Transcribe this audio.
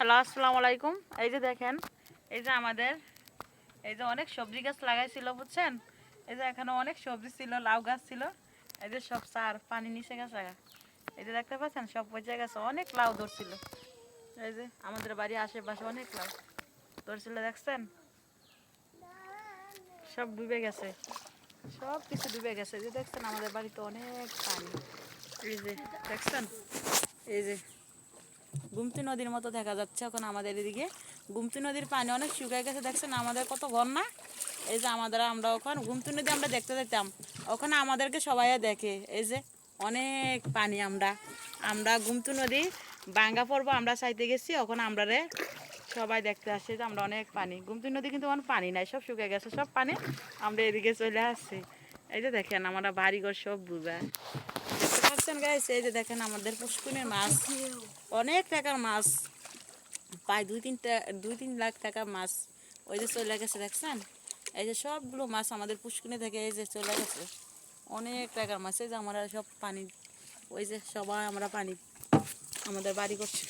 Hello আসসালামু আলাইকুম এই যে দেখেন এই যে আমাদের এই যে অনেক সবজি গাছ লাগাইছিল বুঝছেন এই যে এখানে অনেক সবজি ছিল লাউ গাছ ছিল এই যে সব সার পানি নিচে গেছে গা। এই যে দেখতে পাচ্ছেন সব পচে গেছে অনেক লাউ ধরছিল এই যে আমাদের বাড়ি আশেপাশে অনেক লাউ ধরছিল দেখছেন সব ডুবে গেছে সব কিছু ডুবে গেছে যে দেখছেন আমাদের বাড়িতে অনেক পানি এই যে দেখছেন এই যে গুমতি নদীর মতো দেখা যাচ্ছে এখন আমাদের এদিকে। গুমতি নদীর পানি অনেক শুকায় গেছে, দেখছেন? আমাদের কত বন্যা এই যে আমাদের আমরা ওখানে, গুমতি নদী আমরা দেখতে যেতাম ওখানে আমাদেরকে সবাই দেখে। এই যে অনেক পানি আমরা। আমরা গুমতি নদী বাঙ্গা পর্ব আমরা চাইতে গেছি ওখানে আমরা রে সবাই দেখতে আসছে যে আমরা অনেক পানি। গুমতি নদী কিন্তু অনেক পানি নাই, সব শুকিয়ে গেছে, সব পানি আমরা এদিকে চলে আসছি। এই যে দেখেন, আমরা বাড়িঘর সব ডুবে দেখতে পাচ্ছেন গাইস এই যে দেখেন আমাদের পুষ্কুনের মাছ। অনেক টাকার মাছ। প্রায় দুই তিনটা দুই তিন লাখ টাকার মাছ ওই যে চলে গেছে, দেখছেন? এই যে সবগুলো মাছ আমাদের পুষ্কুনে থেকে এই যে চলে গেছে। অনেক টাকার মাছ। এই যে আমরা সব পানি ওই যে সবাই আমরা পানি আমাদের বাড়ি করছি।